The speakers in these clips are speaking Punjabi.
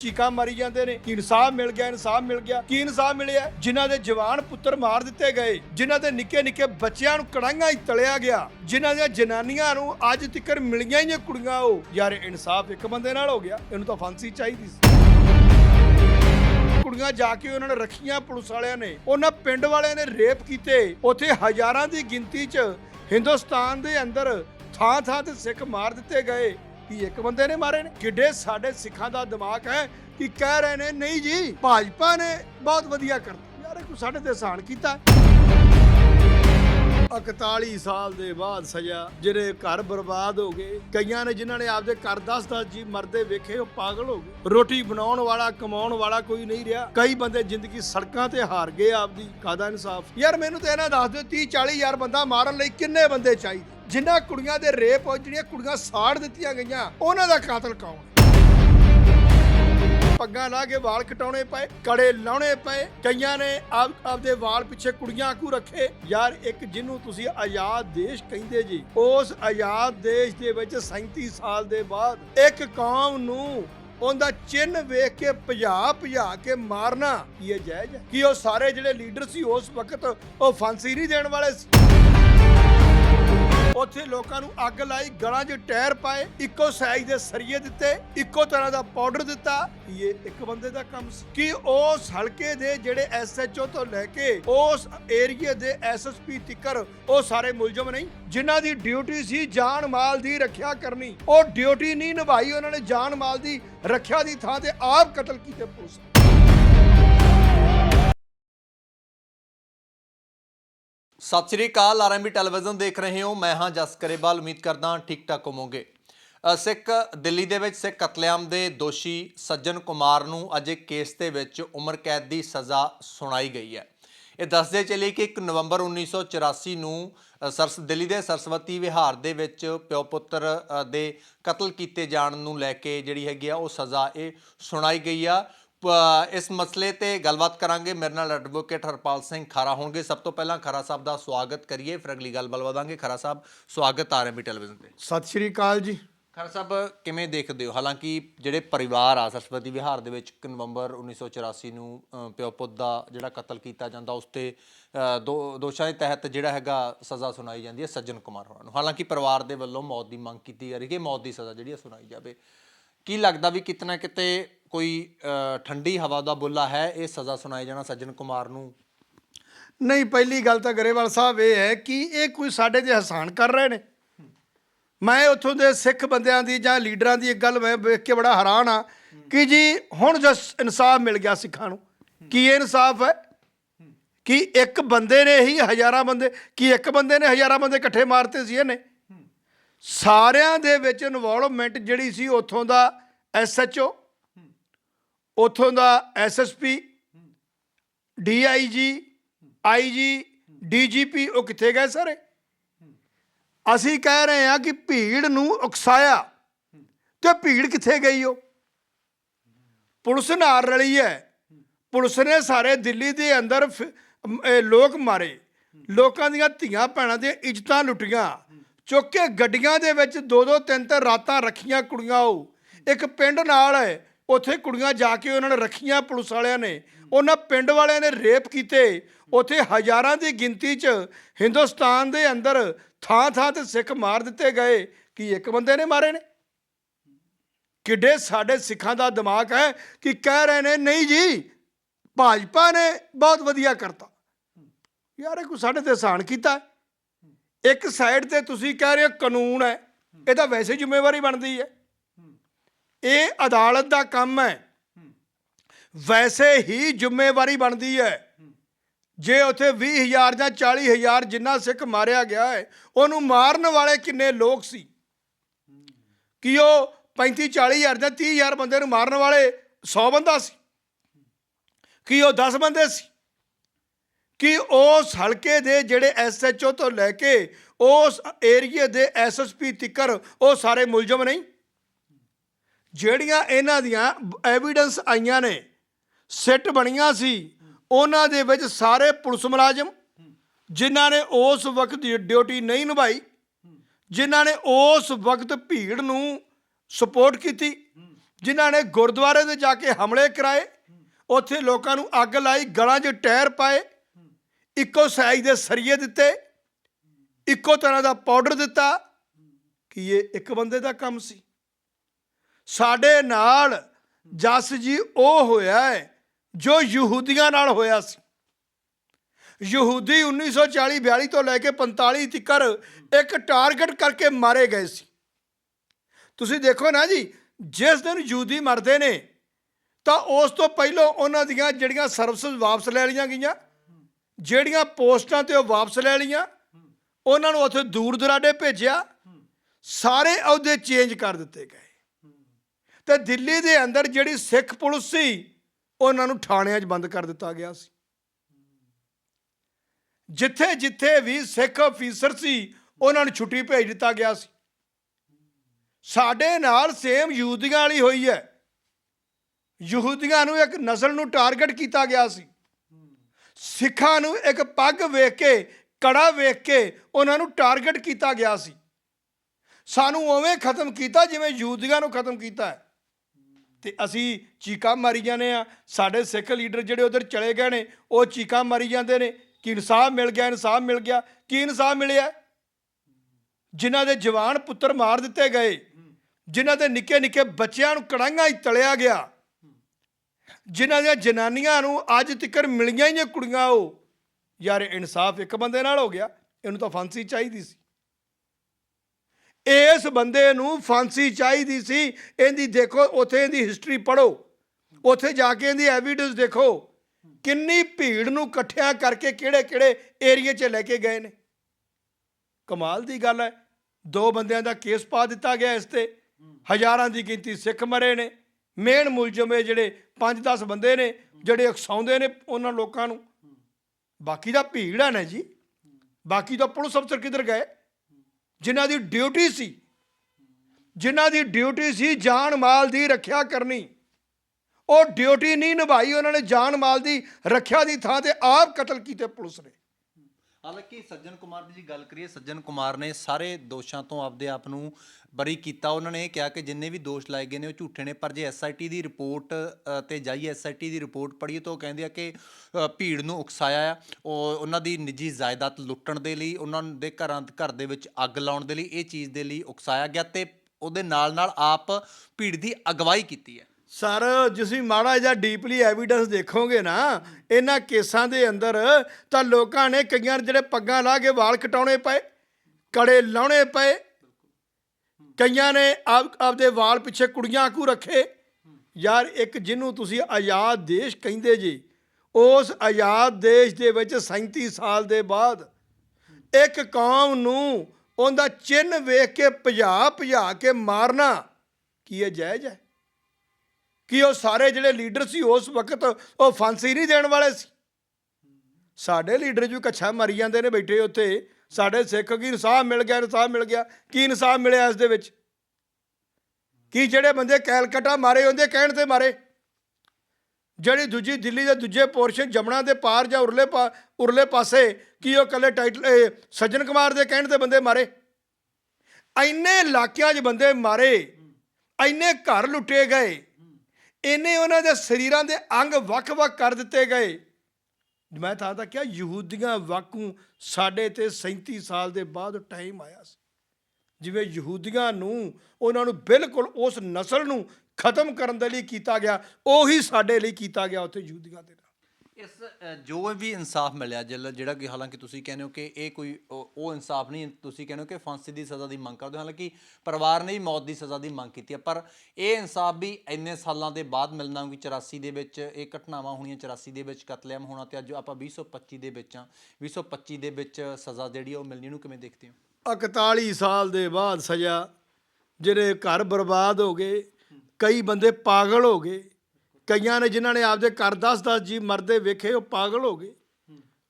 ਚੀਕਾਂ ਮਾਰੀ ਜਾਂਦੇ ਨੇ, ਕਿ ਇਨਸਾਫ ਮਿਲ ਗਿਆ, ਇਨਸਾਫ ਮਿਲ ਗਿਆ। ਕੀ ਇਨਸਾਫ ਮਿਲਿਆ? ਜਿਨ੍ਹਾਂ ਦੇ ਜਵਾਨ ਪੁੱਤਰ ਮਾਰ ਦਿੱਤੇ ਗਏ, ਜਿਨ੍ਹਾਂ ਦੇ ਨਿੱਕੇ ਨਿੱਕੇ ਬੱਚਿਆਂ ਨੂੰ ਕੜਾਈਆਂ 'ਚ ਤਲਿਆ ਗਿਆ, ਜਿਨ੍ਹਾਂ ਦੀਆਂ ਜਨਾਨੀਆਂ ਨੂੰ ਅੱਜ ਤੱਕ ਮਿਲੀਆਂ ਹੀ ਕੁੜੀਆਂ ਉਹ। ਯਾਰ, ਇਨਸਾਫ ਇੱਕ ਬੰਦੇ ਨਾਲ ਹੋ ਗਿਆ, ਇਹਨੂੰ ਤਾਂ ਫਾਂਸੀ ਚਾਹੀਦੀ ਸੀ। ਕੁੜੀਆਂ ਜਾ ਕੇ ਉਹਨਾਂ ਨੇ ਰੱਖੀਆਂ ਪੁਲਿਸ ਵਾਲਿਆਂ ਨੇ। ਉਹਨਾਂ ਪਿੰਡ ਵਾਲਿਆਂ ਨੇ ਰੇਪ ਕੀਤੇ। ਉੱਥੇ ਹਜ਼ਾਰਾਂ ਦੀ ਗਿਣਤੀ 'ਚ ਹਿੰਦੁਸਤਾਨ ਦੇ ਅੰਦਰ ਥਾਂ ਥਾਂ ਤੇ ਸਿੱਖ ਮਾਰ ਦਿੱਤੇ ਗਏ। ਕੀ ਇੱਕ ਬੰਦੇ ਨੇ ਮਾਰੇ ਨੇ? ਕਿੱਡੇ ਸਾਡੇ ਸਿੱਖਾਂ ਦਾ ਦਿਮਾਗ ਹੈ ਕਿ ਕਹਿ ਰਹੇ ਨੇ, ਨਹੀਂ ਜੀ, ਭਾਜਪਾ ਨੇ ਬਹੁਤ ਵਧੀਆ ਕਰਤਾ। ਯਾਰ ਇਹ ਕੋਈ ਸਾਡੇ ਤੇ ਆਸਾਨ ਕੀਤਾ? 41 ਸਾਲ ਦੇ ਬਾਅਦ ਸਜ਼ਾ, ਜਿਹੜੇ ਘਰ ਬਰਬਾਦ ਹੋ ਗਏ। ਕਈਆਂ ਨੇ ਜਿਨ੍ਹਾਂ ਨੇ ਆਪਦੇ ਘਰ 10-10 ਜੀ ਮਰਦੇ ਵੇਖੇ, ਉਹ ਪਾਗਲ ਹੋ ਗਏ। ਰੋਟੀ ਬਣਾਉਣ ਵਾਲਾ, ਕਮਾਉਣ ਵਾਲਾ ਕੋਈ ਨਹੀਂ ਰਿਹਾ। ਕਈ ਬੰਦੇ ਜ਼ਿੰਦਗੀ ਸੜਕਾਂ ਤੇ ਹਾਰ ਗਏ ਆਪਦੀ ਕਾਦਾ ਇਨਸਾਫ? ਯਾਰ ਮੈਨੂੰ ਤਾਂ ਇਹਨਾਂ ਦੱਸ ਦਿਓ 30 40 ਹਜ਼ਾਰ ਬੰਦਾ ਮਾਰਨ ਲਈ ਕਿੰਨੇ ਬੰਦੇ ਚਾਹੀਦੇ? ਜਿਨ੍ਹਾਂ ਕੁੜੀਆਂ ਦੇ ਰੇਪ ਹੋ ਜਿਹੜੀਆਂ ਕੁੜੀਆਂ ਸਾੜ ਦਿੱਤੀਆਂ ਗਈਆਂ, ਉਹਨਾਂ ਦਾ ਕਾਤਲ ਕੌਣ? ਪੱਗਾਂ ਲਾ ਕੇ ਵਾਲ ਕਟਾਉਣੇ ਪਏ, ਕੜੇ ਲਾਉਣੇ ਪਏ। ਕਈਆਂ ਨੇ ਆਪ ਆਪਦੇ ਵਾਲ ਪਿੱਛੇ ਕੁੜੀਆਂ ਆਕੂ ਰੱਖੇ। ਯਾਰ ਇੱਕ ਜਿਹਨੂੰ ਤੁਸੀਂ ਆਜ਼ਾਦ ਦੇਸ਼ ਕਹਿੰਦੇ ਜੀ, ਉਸ ਆਜ਼ਾਦ ਦੇਸ਼ ਦੇ ਵਿੱਚ 37 ਸਾਲ ਦੇ ਬਾਅਦ ਇੱਕ ਕੌਮ ਨੂੰ ਉਹਦਾ ਚਿੰਨ ਵੇਖ ਕੇ ਭਜਾ ਭਜਾ ਕੇ ਮਾਰਨਾ, ਕੀ ਇਹ ਜਾਇਜ਼ ਹੈ? ਕੀ ਉਹ ਸਾਰੇ ਜਿਹੜੇ ਲੀਡਰ ਸੀ ਉਸ ਵਕਤ ਉਹ ਫਾਂਸੀ ਨਹੀਂ ਦੇਣ ਵਾਲੇ ਸੀ? ਉੱਥੇ ਲੋਕਾਂ ਨੂੰ ਅੱਗ ਲਾਈ, ਗਲਾਂ 'ਚ ਟਾਇਰ ਪਾਏ, ਇੱਕੋ ਸਾਈਜ਼ ਦੇ ਸਰੀਏ ਦਿੱਤੇ, ਇੱਕੋ ਤਰ੍ਹਾਂ ਦਾ ਪਾਊਡਰ ਦਿੱਤਾ। ਇਹ ਇੱਕ ਬੰਦੇ ਦਾ ਕੰਮ ਸੀ। ਕਿ ਉਸ ਹਲਕੇ ਦੇ ਜਿਹੜੇ ਐਸਐਚਓ ਤੋਂ ਲੈ ਕੇ ਉਸ ਏਰੀਏ ਦੇ ਐਸਐਸਪੀ ਤੱਕਰ ਉਹ ਸਾਰੇ ਮੁਲਜ਼ਮ ਨਹੀਂ? ਜਿਨ੍ਹਾਂ ਦੀ ਡਿਊਟੀ ਸੀ ਜਾਨ ਮਾਲ ਦੀ ਰੱਖਿਆ ਕਰਨੀ। ਉਹ ਡਿਊਟੀ ਨਹੀਂ ਨਿਭਾਈ, ਉਹਨਾਂ ਨੇ ਜਾਨ ਮਾਲ ਦੀ ਰੱਖਿਆ ਦੀ ਥਾਂ ਤੇ ਆਪ ਕਤਲ ਕੀਤੇ ਪੁਲਿਸ ਸਤਿ ਸ੍ਰੀ ਅਕਾਲ ਆਰਐਮਬੀ ਟੈਲੀਵਿਜ਼ਨ ਦੇਖ ਰਹੇ ਹੋ। ਮੈਂ ਹਾਂ ਜਸ ਕਰੇਵਾਲ ਉਮੀਦ ਕਰਦਾ ਠੀਕ ਠਾਕ ਹੋਵੋਗੇ। ਸਿੱਖ ਦਿੱਲੀ ਦੇ ਵਿੱਚ ਸਿੱਖ ਕਤਲੇਆਮ ਦੇ ਦੋਸ਼ੀ ਸੱਜਣ ਕੁਮਾਰ ਨੂੰ ਅੱਜ ਇੱਕ ਕੇਸ ਦੇ ਵਿੱਚ ਉਮਰ ਕੈਦ ਦੀ ਸਜ਼ਾ ਸੁਣਾਈ ਗਈ ਹੈ। ਇਹ ਦੱਸਦੇ ਚੱਲੇ ਕਿ 1 ਨਵੰਬਰ 1984 ਨੂੰ ਸਰਸ, ਦਿੱਲੀ ਦੇ ਸਰਸਵਤੀ ਵਿਹਾਰ ਦੇ ਵਿੱਚ ਪਿਓ ਪੁੱਤਰ ਦੇ ਕਤਲ ਕੀਤੇ ਜਾਣ ਨੂੰ ਲੈ ਕੇ ਜਿਹੜੀ ਹੈਗੀ ਆ ਉਹ ਸਜ਼ਾ ਇਹ ਸੁਣਾਈ ਗਈ ਆ। ਇਸ ਮਸਲੇ ਤੇ ਗੱਲਬਾਤ ਕਰਾਂਗੇ। ਮੇਰੇ ਨਾਲ ਐਡਵੋਕੇਟ ਹਰਪਾਲ ਸਿੰਘ ਖਾਰਾ ਹੋਣਗੇ। ਸਭ ਤੋਂ ਪਹਿਲਾਂ ਖਰਾ ਸਾਹਿਬ ਦਾ ਸਵਾਗਤ ਕਰੀਏ। ਫਿਰ ਅਗਲੀ ਗੱਲ ਬਲਵਾਦਾਂਗੇ ਖਰਾ ਸਾਹਿਬ ਸਵਾਗਤ ਆਰਐਮਬੀ ਟੈਲੀਵਿਜ਼ਨ ਤੇ। ਸਤਿ ਸ਼੍ਰੀ ਅਕਾਲ ਜੀ। ਖਰਾ ਸਾਹਿਬ ਕਿਵੇਂ ਦੇਖਦੇ ਹੋ? ਹਾਲਾਂਕਿ ਜਿਹੜੇ ਪਰਿਵਾਰ ਆ ਸਰਸਵਤੀ ਵਿਹਾਰ ਦੇ ਵਿੱਚ 1 ਨਵੰਬਰ 1984 ਨੂੰ ਪਿਓ ਪੁੱਤ ਦਾ ਜਿਹੜਾ ਕਤਲ ਕੀਤਾ ਜਾਂਦਾ ਉਸ ਤੇ ਦੋ ਦੋਸ਼ਾਂ ਦੇ ਤਹਿਤ ਜਿਹੜਾ ਹੈਗਾ ਸਜ਼ਾ ਸੁਣਾਈ ਜਾਂਦੀ ਹੈ ਸੱਜਣ ਕੁਮਾਰ ਹੋਰਾਂ ਨੂੰ। ਹਾਲਾਂਕਿ ਪਰਿਵਾਰ ਦੇ ਵੱਲੋਂ ਮੌਤ ਦੀ ਮੰਗ ਕੀਤੀ ਜਾ ਰਹੀ ਹੈ। ਮੌਤ ਦੀ ਸਜ਼ਾ ਜਿਹੜੀ ਹੈ ਸੁਣਾਈ ਜਾਵੇ। ਕੀ ਲੱਗਦਾ ਵੀ ਕਿਤਨਾ ਕਿਤੇ ਕੋਈ ਠੰਡੀ ਹਵਾ ਦਾ ਬੁੱਲਾ ਹੈ, ਇਹ ਸਜ਼ਾ ਸੁਣਾਈ ਜਾਣਾ ਸੱਜਣ ਕੁਮਾਰ ਨੂੰ? ਨਹੀਂ, ਪਹਿਲੀ ਗੱਲ ਤਾਂ ਗਰੇਵਾਲ ਸਾਹਿਬ ਇਹ ਹੈ ਕਿ ਇਹ ਕੋਈ ਸਾਡੇ ਤੇ ਹਸਾਨ ਕਰ ਰਹੇ ਨੇ। ਮੈਂ ਉੱਥੋਂ ਦੇ ਸਿੱਖ ਬੰਦਿਆਂ ਦੀ ਜਾਂ ਲੀਡਰਾਂ ਦੀ ਇੱਕ ਗੱਲ ਮੈਂ ਵੇਖ ਕੇ ਬੜਾ ਹੈਰਾਨ ਆ ਕਿ ਜੀ ਹੁਣ ਜਸ ਇਨਸਾਫ ਮਿਲ ਗਿਆ ਸਿੱਖਾਂ ਨੂੰ, ਕੀ ਇਹ ਇਨਸਾਫ ਹੈ? ਕਿ ਇੱਕ ਬੰਦੇ ਨੇ ਹੀ ਹਜ਼ਾਰਾਂ ਬੰਦੇ, ਕੀ ਇੱਕ ਬੰਦੇ ਨੇ ਹਜ਼ਾਰਾਂ ਬੰਦੇ ਇਕੱਠੇ ਮਾਰਤੇ ਸੀ ਇਹਨੇ? ਸਾਰਿਆਂ ਦੇ ਵਿੱਚ ਇਨਵੋਲਵਮੈਂਟ ਜਿਹੜੀ ਸੀ ਉੱਥੋਂ ਦਾ ਐਸਐਚਓ ਉੱਥੋਂ ਦਾ ਐਸਐਸਪੀ ਡੀਆਈਜੀ ਆਈਜੀ ਡੀਜੀਪੀ ਉਹ ਕਿੱਥੇ ਗਏ ਸਾਰੇ? ਅਸੀਂ ਕਹਿ ਰਹੇ ਹਾਂ ਕਿ ਭੀੜ ਨੂੰ ਉਕਸਾਇਆ। ਤੇ ਭੀੜ ਕਿੱਥੇ ਗਈ ਉਹ? ਪੁਲਿਸ ਨਾਲ ਰਲੀ ਹੈ। ਪੁਲਿਸ ਨੇ ਸਾਰੇ ਦਿੱਲੀ ਦੇ ਅੰਦਰ ਫਿ- ਲੋਕ ਮਾਰੇ। ਲੋਕਾਂ ਦੀਆਂ ਧੀਆਂ ਭੈਣਾਂ ਦੀਆਂ ਇੱਜ਼ਤਾਂ ਲੁੱਟੀਆਂ। ਚੁੱਕ ਕੇ ਗੱਡੀਆਂ ਦੇ ਵਿੱਚ ਦੋ ਦੋ ਤਿੰਨ ਤਿੰਨ ਰਾਤਾਂ ਰੱਖੀਆਂ ਕੁੜੀਆਂ ਉਹ। ਇੱਕ ਪਿੰਡ ਨਾਲ ਹੈ। ਉੱਥੇ ਕੁੜੀਆਂ ਜਾ ਕੇ ਉਹਨਾਂ ਨੇ ਰੱਖੀਆਂ ਪੁਲਿਸ ਵਾਲਿਆਂ ਨੇ। ਉਹਨਾਂ ਪਿੰਡ ਵਾਲਿਆਂ ਨੇ ਰੇਪ ਕੀਤੇ। ਉੱਥੇ ਹਜ਼ਾਰਾਂ ਦੀ ਗਿਣਤੀ 'ਚ ਹਿੰਦੁਸਤਾਨ ਦੇ ਅੰਦਰ ਥਾਂ ਥਾਂ ਤੇ ਸਿੱਖ ਮਾਰ ਦਿੱਤੇ ਗਏ। ਕਿ ਇੱਕ ਬੰਦੇ ਨੇ ਮਾਰੇ ਨੇ? ਕਿੱਡੇ ਸਾਡੇ ਸਿੱਖਾਂ ਦਾ ਦਿਮਾਗ ਹੈ ਕਿ ਕਹਿ ਰਹੇ ਨੇ, ਨਹੀਂ ਜੀ, ਭਾਜਪਾ ਨੇ ਬਹੁਤ ਵਧੀਆ ਕਰਤਾ। ਯਾਰ, ਇਹ ਕੋਈ ਸਾਡੇ ਤੇ ਆਸਾਨ ਕੀਤਾ? ਇੱਕ ਸਾਈਡ ਤੇ ਤੁਸੀਂ ਕਹਿ ਰਹੇ ਹੋ ਕਾਨੂੰਨ ਹੈ। ਇਹ ਤਾਂ ਵੈਸੇ ਜ਼ਿੰਮੇਵਾਰੀ ਬਣਦੀ ਹੈ। ਇਹ ਅਦਾਲਤ ਦਾ ਕੰਮ ਹੈ। ਵੈਸੇ ਹੀ ਜ਼ਿੰਮੇਵਾਰੀ ਬਣਦੀ ਹੈ। ਜੇ ਉੱਥੇ 20000 ਜਾਂ 40000 ਜਿੰਨਾ ਸਿੱਖ ਮਾਰਿਆ ਗਿਆ ਹੈ, ਉਹਨੂੰ ਮਾਰਨ ਵਾਲੇ ਕਿੰਨੇ ਲੋਕ ਸੀ? ਕਿ ਉਹ 35 40000 ਜਾਂ 30000 ਬੰਦੇ ਨੂੰ ਮਾਰਨ ਵਾਲੇ 100 ਬੰਦਾ ਸੀ? ਕਿ ਉਹ 10 ਬੰਦੇ ਸੀ? ਕਿ ਉਸ ਹਲਕੇ ਦੇ ਜਿਹੜੇ ਐਸਐਚਓ ਤੋਂ ਲੈ ਕੇ ਉਸ ਏਰੀਏ ਦੇ ਐਸਐਸਪੀ ਤਿੱਕਰ ਉਹ ਸਾਰੇ ਮੁਲਜ਼ਮ ਨਹੀਂ? ਜਿਹੜੀਆਂ ਇਹਨਾਂ ਦੀਆਂ ਐਵੀਡੈਂਸ ਆਈਆਂ ਨੇ, ਸਿੱਟ ਬਣੀਆਂ ਸੀ, ਉਹਨਾਂ ਦੇ ਵਿੱਚ ਸਾਰੇ ਪੁਲਿਸ ਮੁਲਾਜ਼ਮ, ਜਿਨ੍ਹਾਂ ਨੇ ਉਸ ਵਕਤ ਦੀ ਡਿਊਟੀ ਨਹੀਂ ਨਿਭਾਈ, ਜਿਨ੍ਹਾਂ ਨੇ ਉਸ ਵਕਤ ਭੀੜ ਨੂੰ ਸਪੋਰਟ ਕੀਤੀ, ਜਿਨ੍ਹਾਂ ਨੇ ਗੁਰਦੁਆਰੇ ਤੇ ਜਾ ਕੇ ਹਮਲੇ ਕਰਾਏ, ਉੱਥੇ ਲੋਕਾਂ ਨੂੰ ਅੱਗ ਲਾਈ, ਗਲਾਂ 'ਚ ਟਾਇਰ ਪਾਏ, ਇੱਕੋ ਸਾਈਜ਼ ਦੇ ਸਰੀਏ ਦਿੱਤੇ, ਇੱਕੋ ਤਰ੍ਹਾਂ ਦਾ ਪਾਊਡਰ ਦਿੱਤਾ, ਕਿ ਇਹ ਇੱਕ ਬੰਦੇ ਦਾ ਕੰਮ ਸੀ। ਸਾਡੇ ਨਾਲ ਜਸ ਜੀ ਉਹ ਹੋਇਆ ਹੈ ਜੋ ਯਹੂਦੀਆਂ ਨਾਲ ਹੋਇਆ ਸੀ। ਯਹੂਦੀ 1940 42 ਤੋਂ ਲੈ ਕੇ 45 ਤੱਕਰ ਇੱਕ ਟਾਰਗੇਟ ਕਰਕੇ ਮਾਰੇ ਗਏ ਸੀ। ਤੁਸੀਂ ਦੇਖੋ ਨਾ ਜੀ, ਜਿਸ ਦਿਨ ਯਹੂਦੀ ਮਰਦੇ ਨੇ, ਤਾਂ ਉਸ ਤੋਂ ਪਹਿਲਾਂ ਉਹਨਾਂ ਦੀਆਂ ਜਿਹੜੀਆਂ ਸਰਵਿਸਿਜ਼ ਵਾਪਸ ਲੈ ਲਈਆਂ ਗਈਆਂ, ਜਿਹੜੀਆਂ ਪੋਸਟਾਂ ਤੇ ਉਹ ਵਾਪਸ ਲੈ ਲਈਆਂ, ਉਹਨਾਂ ਨੂੰ ਉੱਥੇ ਦੂਰ ਦੁਰਾਡੇ ਭੇਜਿਆ, ਸਾਰੇ ਅਹੁਦੇ ਚੇਂਜ ਕਰ ਦਿੱਤੇ ਗਏ। ਤੇ ਦਿੱਲੀ ਦੇ ਅੰਦਰ ਜਿਹੜੀ ਸਿੱਖ ਪੁਲਿਸ ਸੀ, ਉਹਨਾਂ ਨੂੰ ਥਾਣਿਆਂ 'ਚ ਬੰਦ ਕਰ ਦਿੱਤਾ ਗਿਆ ਸੀ। ਜਿੱਥੇ ਜਿੱਥੇ ਵੀ ਸਿੱਖ ਅਫੀਸਰ ਸੀ, ਉਹਨਾਂ ਨੂੰ ਛੁੱਟੀ ਭੇਜ ਦਿੱਤਾ ਗਿਆ ਸੀ। ਸਾਡੇ ਨਾਲ ਸੇਮ ਯਹੂਦੀਆਂ ਵਾਲੀ ਹੋਈ ਹੈ। ਯਹੂਦੀਆਂ ਨੂੰ ਇੱਕ ਨਸਲ ਨੂੰ ਟਾਰਗੇਟ ਕੀਤਾ ਗਿਆ ਸੀ। ਸਿੱਖਾਂ ਨੂੰ ਇੱਕ ਪੱਗ ਵੇਖ ਕੇ, ਕੜਾ ਵੇਖ ਕੇ ਉਹਨਾਂ ਨੂੰ ਟਾਰਗੇਟ ਕੀਤਾ ਗਿਆ ਸੀ। ਸਾਨੂੰ ਉਵੇਂ ਖਤਮ ਕੀਤਾ ਜਿਵੇਂ ਯਹੂਦੀਆਂ ਨੂੰ ਖਤਮ ਕੀਤਾ ਹੈ। ਤੇ ਅਸੀਂ ਚੀਕਾਂ ਮਾਰੀ ਜਾਂਦੇ ਆ ਸਾਡੇ ਸਿੱਖ ਲੀਡਰ ਜਿਹੜੇ ਉਧਰ ਚਲੇ ਗਏ ਨੇ, ਉਹ ਚੀਕਾਂ ਮਾਰੀ ਜਾਂਦੇ ਨੇ। ਕਿ ਇਨਸਾਫ ਮਿਲ ਗਿਆ, ਇਨਸਾਫ ਮਿਲ ਗਿਆ। ਕੀ ਇਨਸਾਫ ਮਿਲਿਆ? ਜਿਨ੍ਹਾਂ ਦੇ ਜਵਾਨ ਪੁੱਤਰ ਮਾਰ ਦਿੱਤੇ ਗਏ, ਜਿਨ੍ਹਾਂ ਦੇ ਨਿੱਕੇ ਨਿੱਕੇ ਬੱਚਿਆਂ ਨੂੰ ਕੜਾਈਆਂ 'ਚ ਤਲਿਆ ਗਿਆ, ਜਿਨ੍ਹਾਂ ਦੀਆਂ ਜਨਾਨੀਆਂ ਨੂੰ ਅੱਜ ਤੱਕ ਮਿਲੀਆਂ ਹੀ ਨਹੀਂ ਕੁੜੀਆਂ ਉਹ। ਯਾਰ ਇਨਸਾਫ ਇੱਕ ਬੰਦੇ ਨਾਲ ਹੋ ਗਿਆ। ਇਹਨੂੰ ਤਾਂ ਫਾਂਸੀ ਚਾਹੀਦੀ ਸੀ। ਇਸ ਬੰਦੇ ਨੂੰ ਫਾਂਸੀ ਚਾਹੀਦੀ ਸੀ। ਇਹਦੀ ਦੇਖੋ, ਉੱਥੇ ਇਹਦੀ ਹਿਸਟਰੀ ਪੜੋ ਉੱਥੇ ਜਾ ਕੇ ਇਹਦੀ ਐਵੀਡੈਂਸ ਦੇਖੋ। ਕਿੰਨੀ ਭੀੜ ਨੂੰ ਇਕੱਠਿਆਂ ਕਰਕੇ ਕਿਹੜੇ ਕਿਹੜੇ ਏਰੀਏ 'ਚ ਲੈ ਕੇ ਗਏ ਨੇ। ਕਮਾਲ ਦੀ ਗੱਲ ਹੈ। ਦੋ ਬੰਦਿਆਂ ਦਾ ਕੇਸ ਪਾ ਦਿੱਤਾ ਗਿਆ ਇਸ ਤੇ। ਹਜ਼ਾਰਾਂ ਦੀ ਗਿਣਤੀ ਸਿੱਖ ਮਰੇ ਨੇ। ਮੇਨ ਮੁਲਜ਼ਮ ਇਹ ਜਿਹੜੇ 5-10 ਬੰਦੇ ਨੇ, ਜਿਹੜੇ ਉਕਸਾਉਂਦੇ ਨੇ ਉਹਨਾਂ ਲੋਕਾਂ ਨੂੰ। ਬਾਕੀ ਦਾ ਭੀੜ ਹੈ ਨਾ ਜੀ। ਬਾਕੀ ਤਾਂ ਪੁਲਿਸ ਅਫਸਰ ਕਿੱਧਰ ਗਏ? ਜਿਨ੍ਹਾਂ ਦੀ ਡਿਊਟੀ ਸੀ, ਜਿਨ੍ਹਾਂ ਦੀ ਡਿਊਟੀ ਸੀ ਜਾਨ ਮਾਲ ਦੀ ਰੱਖਿਆ ਕਰਨੀ, ਉਹ ਡਿਊਟੀ ਨਹੀਂ ਨਿਭਾਈ, ਉਹਨਾਂ ਨੇ ਜਾਨ ਮਾਲ ਦੀ ਰੱਖਿਆ ਦੀ ਥਾਂ ਤੇ ਆਪ ਕਤਲ ਕੀਤੇ ਪੁਲਿਸ ਨੇ। ਹਾਲਾਂਕਿ ਸੱਜਣ ਕੁਮਾਰ ਦੀ ਜੀ ਗੱਲ ਕਰੀਏ ਸੱਜਣ ਕੁਮਾਰ ਨੇ ਸਾਰੇ ਦੋਸ਼ਾਂ ਤੋਂ ਆਪਦੇ ਆਪ ਨੂੰ ਬਰੀ ਕੀਤਾ। ਉਹਨਾਂ ਨੇ ਇਹ ਕਿਹਾ ਕਿ ਜਿੰਨੇ ਵੀ ਦੋਸ਼ ਲਾਏ ਗਏ ਨੇ ਉਹ ਝੂਠੇ ਨੇ ਪਰ ਜੇ ਐਸਆਈਟੀ ਦੀ ਰਿਪੋਰਟ ਅ, ਤੇ ਜਾਈਏ ਐਸਆਈਟੀ ਦੀ ਰਿਪੋਰਟ ਪੜ੍ਹੀਏ ਤਾਂ ਉਹ ਕਹਿੰਦੇ ਆ ਕਿ ਅ, ਭੀੜ ਨੂੰ ਉਕਸਾਇਆ ਆ। ਉਹ ਉਹਨਾਂ ਦੀ ਨਿੱਜੀ ਜਾਇਦਾਦ ਲੁੱਟਣ ਦੇ ਲਈ ਉਹਨਾਂ ਦੇ ਘਰਾਂ ਘਰ ਦੇ ਵਿੱਚ ਅੱਗ ਲਾਉਣ ਦੇ ਲਈ ਇਹ ਚੀਜ਼ ਦੇ ਲਈ ਉਕਸਾਇਆ ਗਿਆ ਤੇ ਉਹਦੇ ਨਾਲ ਨਾਲ ਆਪ ਭੀੜ ਦੀ ਅਗਵਾਈ ਕੀਤੀ ਹੈ। ਸਰ, ਤੁਸੀਂ ਮਾੜਾ ਜਿਹਾ ਡੀਪਲੀ ਐਵੀਡੈਂਸ ਦੇਖੋਗੇ ਨਾ, ਇਹਨਾਂ ਕੇਸਾਂ ਦੇ ਅੰਦਰ ਤਾਂ ਲੋਕਾਂ ਨੇ ਕਈਆਂ ਜਿਹੜੇ ਪੱਗਾਂ ਲਾ ਕੇ ਵਾਲ ਕਟਾਉਣੇ ਪਏ, ਕੜੇ ਲਾਉਣੇ ਪਏ, ਕਈਆਂ ਨੇ ਆਪ, ਆਪਦੇ ਵਾਲ ਪਿੱਛੇ ਕੁੜੀਆਂ ਆਕੂ ਰੱਖੇ। ਯਾਰ, ਇੱਕ ਜਿਹਨੂੰ ਤੁਸੀਂ ਆਜ਼ਾਦ ਦੇਸ਼ ਕਹਿੰਦੇ ਜੀ, ਉਸ ਆਜ਼ਾਦ ਦੇਸ਼ ਦੇ ਵਿੱਚ 37 ਸਾਲ ਦੇ ਬਾਅਦ ਇੱਕ ਕੌਮ ਨੂੰ ਉਹਦਾ ਚਿੰਨ ਵੇਖ ਕੇ ਭਜਾ ਭਜਾ ਕੇ ਮਾਰਨਾ, ਕੀ ਹੈ ਜਾਇਜ਼ ਹੈ? ਕਿ ਉਹ ਸਾਰੇ ਜਿਹੜੇ ਲੀਡਰ ਸੀ ਉਸ ਵਕਤ ਉਹ ਫਾਂਸੀ ਨਹੀਂ ਦੇਣ ਵਾਲੇ ਸੀ। ਸਾਡੇ ਲੀਡਰ ਜੋ ਕੱਛਾ ਮਰੀ ਜਾਂਦੇ ਨੇ ਬੈਠੇ ਉੱਥੇ। ਸਾਡੇ ਸਿੱਖ ਕੀ ਇਨਸਾਫ ਮਿਲ ਗਿਆ, ਇਨਸਾਫ ਮਿਲ ਗਿਆ। ਕੀ ਇਨਸਾਫ ਮਿਲਿਆ ਇਸ ਦੇ ਵਿੱਚ? ਕੀ ਜਿਹੜੇ ਬੰਦੇ ਕੈਲਕਟਾ ਮਾਰੇ, ਉਹਦੇ ਕਹਿਣ ਤੇ ਮਾਰੇ? ਜਿਹੜੀ ਦੂਜੀ ਦਿੱਲੀ ਦੇ ਦੂਜੇ ਪੋਰਸ਼ਨ ਜਮਣਾ ਦੇ ਪਾਰ ਜਾਂ ਉਰਲੇ ਪਾ, ਉਰਲੇ ਪਾਸੇ ਕੀ ਉਹ ਕੱਲੇ ਟਾਈਟਲ ਸੱਜਣ ਕੁਮਾਰ ਦੇ ਕਹਿਣ ਤੇ ਬੰਦੇ ਮਾਰੇ? ਐਨੇ ਇਲਾਕਿਆਂ 'ਚ ਬੰਦੇ ਮਾਰੇ ਐਨੇ ਘਰ ਲੁੱਟੇ ਗਏ ਇੰਨੇ ਉਹਨਾਂ ਦੇ ਸਰੀਰਾਂ ਦੇ ਅੰਗ ਵੱਖ-ਵੱਖ ਕਰ ਦਿੱਤੇ ਗਏ। ਮੈਂ ਤਾਂ ਤਾਂ ਕਿਹਾ ਯਹੂਦੀਆਂ ਵਾਕੂ ਸਾਡੇ ਤੇ 37 ਸਾਲ ਦੇ ਬਾਅਦ ਟਾਈਮ ਆਇਆ ਸੀ। ਜਿਵੇਂ ਯਹੂਦੀਆਂ ਨੂੰ ਉਹਨਾਂ ਨੂੰ ਬਿਲਕੁਲ ਉਸ ਨਸਲ ਨੂੰ ਖਤਮ ਕਰਨ ਦੇ ਲਈ ਕੀਤਾ ਗਿਆ, ਉਹੀ ਸਾਡੇ ਲਈ ਕੀਤਾ ਗਿਆ ਉੱਥੇ ਯਹੂਦੀਆਂ ਦੇ ਨਾਲ। ਇਸ ਜੋ ਵੀ ਇਨਸਾਫ ਮਿਲਿਆ ਜਿਲ- ਜਿਹੜਾ ਕਿ ਹਾਲਾਂਕਿ ਤੁਸੀਂ ਕਹਿੰਦੇ ਹੋ ਕਿ ਇਹ ਕੋਈ ਉਹ ਉਹ ਇਨਸਾਫ ਨਹੀਂ, ਤੁਸੀਂ ਕਹਿੰਦੇ ਹੋ ਕਿ ਫਾਂਸੀ ਦੀ ਸਜ਼ਾ ਦੀ ਮੰਗ ਕਰਦੇ ਹੋ, ਹਾਲਾਂਕਿ ਪਰਿਵਾਰ ਨੇ ਵੀ ਮੌਤ ਦੀ ਸਜ਼ਾ ਦੀ ਮੰਗ ਕੀਤੀ ਹੈ, ਪਰ ਇਹ ਇਨਸਾਫ ਵੀ ਇੰਨੇ ਸਾਲਾਂ ਦੇ ਬਾਅਦ ਮਿਲਣਾ ਕਿ 84 ਦੇ ਵਿੱਚ ਇਹ ਘਟਨਾਵਾਂ ਹੋਣੀਆਂ 84 ਦੇ ਵਿੱਚ ਕਤਲੇਆਮ ਹੋਣਾ ਤੇ ਅੱਜ ਆਪਾਂ 2025 ਦੇ ਵਿੱਚ ਆ 2025 ਦੇ ਵਿੱਚ ਸਜ਼ਾ ਜਿਹੜੀ ਉਹ ਮਿਲਣੀ ਨੂੰ ਕਿਵੇਂ ਦੇਖਦੇ ਹੋ? 41 ਸਾਲ ਦੇ ਬਾਅਦ ਸਜ਼ਾ, ਜਿਹੜੇ ਘਰ ਬਰਬਾਦ ਹੋ ਗਏ, ਕਈ ਬੰਦੇ ਪਾਗਲ ਹੋ ਗਏ ਕਈਆਂ ਨੇ ਜਿਨ੍ਹਾਂ ਨੇ ਆਪਦੇ ਘਰ 10-10 ਜੀ ਮਰਦੇ ਵੇਖੇ, ਉਹ ਪਾਗਲ ਹੋ ਗਏ।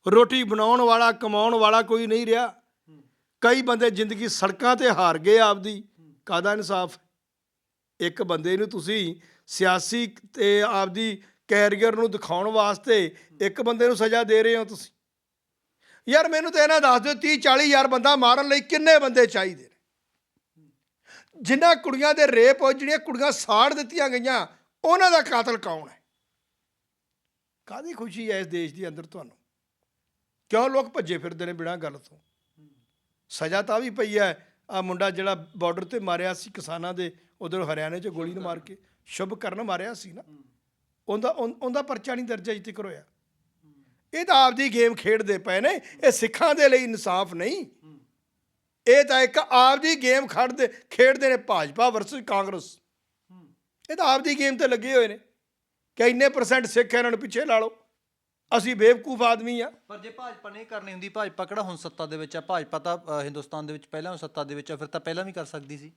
ਰੋਟੀ ਬਣਾਉਣ ਵਾਲਾ, ਕਮਾਉਣ ਵਾਲਾ ਕੋਈ ਨਹੀਂ ਰਿਹਾ। ਕਈ ਬੰਦੇ ਜ਼ਿੰਦਗੀ ਸੜਕਾਂ ਤੇ ਹਾਰ ਗਏ ਆਪਦੀ। ਕਾਦਾ ਇਨਸਾਫ? ਇੱਕ ਬੰਦੇ ਨੂੰ ਤੁਸੀਂ ਸਿਆਸੀ ਤੇ ਆਪਦੀ ਕੈਰੀਅਰ ਨੂੰ ਦਿਖਾਉਣ ਵਾਸਤੇ ਇੱਕ ਬੰਦੇ ਨੂੰ ਸਜ਼ਾ ਦੇ ਰਹੇ ਹੋ ਤੁਸੀਂ। ਯਾਰ ਮੈਨੂੰ ਤਾਂ ਇਹਨਾਂ ਦੱਸ ਦਿਓ 30 40 ਹਜ਼ਾਰ ਬੰਦਾ ਮਾਰਨ ਲਈ ਕਿੰਨੇ ਬੰਦੇ ਚਾਹੀਦੇ ਨੇ? ਜਿਨ੍ਹਾਂ ਕੁੜੀਆਂ ਦੇ ਰੇਪ ਹੋ ਜਿਹੜੀਆਂ ਕੁੜੀਆਂ ਸਾੜ ਦਿੱਤੀਆਂ ਗਈਆਂ ਉਹਨਾਂ ਦਾ ਕਾਤਲ ਕੌਣ ਹੈ? ਕਾਦੀ ਖੁਸ਼ੀ ਹੈ ਇਸ ਦੇਸ਼ ਦੇ ਅੰਦਰ ਤੁਹਾਨੂੰ? ਕਿਉਂ ਲੋਕ ਭੱਜੇ ਫਿਰਦੇ ਨੇ ਬਿਨਾਂ ਗੱਲ ਤੋਂ? ਸਜ਼ਾ ਤਾਂ ਵੀ ਪਈ ਹੈ। ਆ ਮੁੰਡਾ ਜਿਹੜਾ ਬਾਰਡਰ ਤੇ ਮਾਰਿਆ ਸੀ ਕਿਸਾਨਾਂ ਦੇ, ਉਧਰ ਹਰਿਆਣੇ 'ਚ ਗੋਲੀ ਮਾਰ ਕੇ, ਸ਼ੁਭ ਕਰਨ ਮਾਰਿਆ ਸੀ ਨਾ। ਉਹਦਾ ਉਹਦਾ ਪਰਚਾ ਨਹੀਂ ਦਰਜ ਅਜੇ ਤੱਕ ਹੋਇਆ। ਇਹ ਤਾਂ ਆਪਦੀ ਗੇਮ ਖੇਡਦੇ ਪਏ ਨੇ। ਇਹ ਸਿੱਖਾਂ ਦੇ ਲਈ ਇਨਸਾਫ ਨਹੀਂ। ਇਹ ਤਾਂ ਇੱਕ ਆਪਦੀ ਗੇਮ ਖੜਦੇ, ਖੇਡਦੇ ਨੇ ਭਾਜਪਾ ਵਰਸਸ ਕਾਂਗਰਸ। ਇਹ ਤਾਂ ਆਪਦੀ ਗੇਮ ਤੇ ਲੱਗੇ ਹੋਏ ਨੇ ਕਿ ਇੰਨੇ ਪਰਸੈਂਟ ਸਿੱਖ ਇਹਨਾਂ ਨੂੰ ਪਿੱਛੇ ਲਾ ਲਓ। ਅਸੀਂ ਬੇਵਕੂਫ ਆਦਮੀ ਆ। ਪਰ ਜੇ ਭਾਜਪਾ ਨਹੀਂ ਕਰਨੀ ਹੁੰਦੀ ਭਾਜਪਾ ਕਿਹੜਾ ਹੁਣ ਸੱਤਾ ਦੇ ਵਿੱਚ ਹੈ ਭਾਜਪਾ ਤਾਂ ਅ, ਹਿੰਦੁਸਤਾਨ ਦੇ ਵਿੱਚ ਪਹਿਲਾਂ ਵੀ ਸੱਤਾ ਦੇ ਵਿੱਚ ਹੈ ਫਿਰ ਤਾਂ ਪਹਿਲਾਂ ਵੀ ਕਰ ਸਕਦੀ ਸੀ।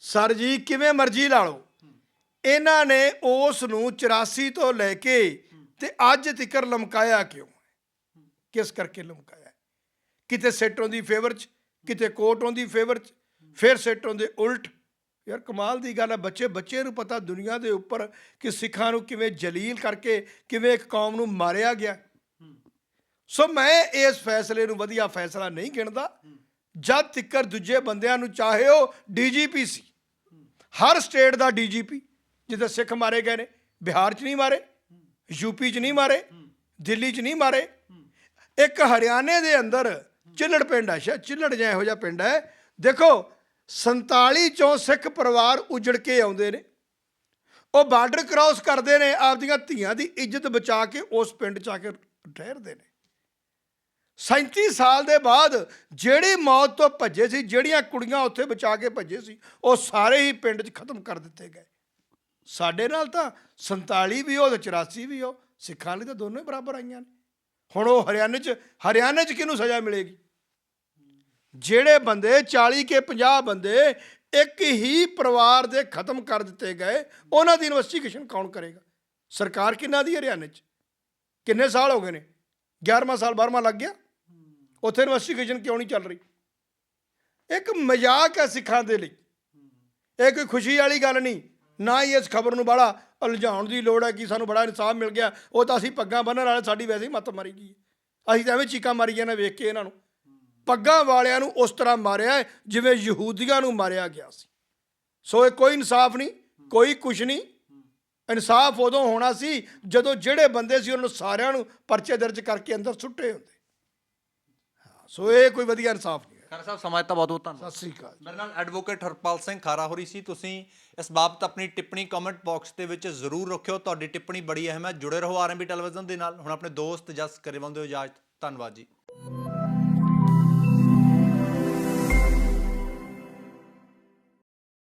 ਸਰ ਜੀ ਕਿਵੇਂ ਮਰਜ਼ੀ ਲਾ ਲਓ। ਇਹਨਾਂ ਨੇ ਉਸ ਨੂੰ 84 ਤੋਂ ਲੈ ਕੇ ਤੇ ਅੱਜ ਤੱਕਰ ਲਮਕਾਇਆ ਕਿਉਂ ਹੈ? ਕਿਸ ਕਰਕੇ ਲਮਕਾਇਆ? ਹੈ? ਕਿਤੇ ਸੈਟੋਂ ਦੀ ਫੇਵਰ ਚ ਕਿਤੇ ਕੋਟੋਂ ਦੀ ਫੇਵਰ ਚ ਫਿਰ ਸੈਟੋਂ ਦੇ ਉਲਟ। ਯਾਰ ਕਮਾਲ ਦੀ ਗੱਲ ਹੈ ਬੱਚੇ ਬੱਚੇ ਨੂੰ ਪਤਾ ਦੁਨੀਆ ਦੇ ਉੱਪਰ ਕਿ ਸਿੱਖਾਂ ਨੂੰ ਕਿਵੇਂ ਜਲੀਲ ਕਰਕੇ ਕਿਵੇਂ ਇੱਕ ਕੌਮ ਨੂੰ ਮਾਰਿਆ ਗਿਆ। ਸੋ ਮੈਂ ਇਸ ਫੈਸਲੇ ਨੂੰ ਵਧੀਆ ਫੈਸਲਾ ਨਹੀਂ ਗਿਣਦਾ। ਜਦ ਤੱਕਰ ਦੂਜੇ ਬੰਦਿਆਂ ਨੂੰ ਚਾਹੇ ਉਹ ਡੀਜੀਪੀ ਸੀ, ਹਰ ਸਟੇਟ ਦਾ ਡੀਜੀਪੀ ਜਿੱਦਾਂ ਸਿੱਖ ਮਾਰੇ ਗਏ ਨੇ, ਬਿਹਾਰ 'ਚ ਨਹੀਂ ਮਾਰੇ ਯੂਪੀ 'ਚ ਨਹੀਂ ਮਾਰੇ, ਦਿੱਲੀ 'ਚ ਨਹੀਂ ਮਾਰੇ, ਇੱਕ ਹਰਿਆਣੇ ਦੇ ਅੰਦਰ ਚਿੱਲੜ ਪਿੰਡ ਹੈ ਸ਼ਾਇਦ ਚਿੱਲੜ ਜਿਹਾ ਇਹੋ ਜਿਹਾ ਪਿੰਡ ਹੈ। ਦੇਖੋ 47 ਚੋਂ ਸਿੱਖ ਪਰਿਵਾਰ ਉਜੜ ਕੇ ਆਉਂਦੇ ਨੇ। ਉਹ ਬਾਰਡਰ ਕ੍ਰਾਸ ਕਰਦੇ ਨੇ, ਆਪਦੀਆਂ ਧੀਆਂ ਦੀ ਇੱਜ਼ਤ ਬਚਾ ਕੇ ਉਸ ਪਿੰਡ 'ਚ ਆ ਕੇ ਠਹਿਰਦੇ ਨੇ। 37 ਸਾਲ ਦੇ ਬਾਅਦ ਜਿਹੜੀ ਮੌਤ ਤੋਂ ਭੱਜੇ ਸੀ, ਜਿਹੜੀਆਂ ਕੁੜੀਆਂ ਉੱਥੇ ਬਚਾ ਕੇ ਭੱਜੇ ਸੀ, ਉਹ ਸਾਰੇ ਹੀ ਪਿੰਡ 'ਚ ਖਤਮ ਕਰ ਦਿੱਤੇ ਗਏ। ਸਾਡੇ ਨਾਲ ਤਾਂ 47 ਵੀ ਉਹ ਤੇ 84 ਵੀ ਉਹ, ਸਿੱਖਾਂ ਲਈ ਤਾਂ ਦੋਨੋਂ ਹੀ ਬਰਾਬਰ ਆਈਆਂ ਨੇ। ਹੁਣ ਉਹ ਹਰਿਆਣੇ 'ਚ ਹਰਿਆਣੇ 'ਚ ਕਿਹਨੂੰ ਸਜ਼ਾ ਮਿਲੇਗੀ? ਜਿਹੜੇ ਬੰਦੇ 40 ਕੇ 50 ਬੰਦੇ ਇੱਕ ਹੀ ਪਰਿਵਾਰ ਦੇ ਖਤਮ ਕਰ ਦਿੱਤੇ ਗਏ, ਉਹਨਾਂ ਦੀ ਇਨਵੈਸਟੀਗੇਸ਼ਨ ਕੌਣ ਕਰੇਗਾ? ਸਰਕਾਰ ਕਿੰਨਾ ਦੀ ਹਰਿਆਣੇ 'ਚ? ਕਿੰਨੇ ਸਾਲ ਹੋ ਗਏ ਨੇ? 11ਵਾਂ ਸਾਲ 12ਵਾਂ ਲੱਗ ਗਿਆ? ਉੱਥੇ ਇਨਵੈਸਟੀਗੇਸ਼ਨ ਕਿਉਂ ਨਹੀਂ ਚੱਲ ਰਹੀ? ਇੱਕ ਮਜ਼ਾਕ ਹੈ ਸਿੱਖਾਂ ਦੇ ਲਈ। ਇਹ ਕੋਈ ਖੁਸ਼ੀ ਵਾਲੀ ਗੱਲ ਨਹੀਂ। ਨਾ ਹੀ ਇਸ ਖਬਰ ਨੂੰ ਬੜਾ ਉਲਝਾਉਣ ਦੀ ਲੋੜ ਹੈ ਕਿ ਸਾਨੂੰ ਬੜਾ ਇਨਸਾਫ ਮਿਲ ਗਿਆ। ਉਹ ਤਾਂ ਅਸੀਂ ਪੱਗਾਂ ਬੰਨਣ ਵਾਲੇ, ਸਾਡੀ ਵੈਸੇ ਹੀ ਮੱਤ ਮਾਰੀ ਗਈ ਹੈ। ਅਸੀਂ ਤਾਂ ਐਵੇਂ ਚੀਕਾਂ ਮਾਰੀ ਜਾਂਦੇ ਵੇਖ ਕੇ ਇਹਨਾਂ ਨੂੰ। ਪੱਗਾਂ ਵਾਲਿਆਂ ਨੂੰ ਉਸ ਤਰ੍ਹਾਂ ਮਾਰਿਆ ਹੈ ਜਿਵੇਂ ਯਹੂਦੀਆਂ ਨੂੰ ਮਾਰਿਆ ਗਿਆ ਸੀ। ਸੋ ਇਹ ਕੋਈ ਇਨਸਾਫ ਨਹੀਂ ਕੋਈ ਕੁਛ ਨਹੀਂ। ਇਨਸਾਫ ਉਦੋਂ ਹੋਣਾ ਸੀ ਜਦੋਂ ਜਿਹੜੇ ਬੰਦੇ ਸੀ ਉਹਨਾਂ ਨੂੰ ਸਾਰਿਆਂ ਨੂੰ ਪਰਚੇ ਦਰਜ ਕਰਕੇ ਅੰਦਰ ਸੁੱਟੇ ਹੁੰਦੇ। ਹਾਂ, ਸੋ ਇਹ ਕੋਈ ਵਧੀਆ ਇਨਸਾਫ ਨਹੀਂ ਹੈ ਖਰ ਸਾਹਿਬ ਸਮਾਜ ਤਾਂ ਬਹੁਤ ਬਹੁਤ ਧੰਨਵਾਦ। ਸਤਿ ਸ੍ਰੀ ਅਕਾਲ ਮੇਰੇ ਨਾਲ ਐਡਵੋਕੇਟ ਹਰਪਾਲ ਸਿੰਘ ਖਾਰਾ ਹੋਰੀ ਸੀ। ਤੁਸੀਂ ਇਸ ਬਾਬਤ ਆਪਣੀ ਟਿੱਪਣੀ ਕਮੈਂਟ ਬਾਕਸ ਦੇ ਵਿੱਚ ਜ਼ਰੂਰ ਰੱਖਿਓ। ਤੁਹਾਡੀ ਟਿੱਪਣੀ ਬੜੀ ਅਹਿਮ ਹੈ। ਜੁੜੇ ਰਹੋ ਆਰਐਮਬੀ ਟੈਲੀਵਿਜ਼ਨ ਦੇ ਨਾਲ। ਹੁਣ ਆਪਣੇ ਦੋਸਤ ਜਸ ਕਰਿਵੰਦੇ ਇਜਾਜ਼ਤ ਧੰਨਵਾਦ ਜੀ।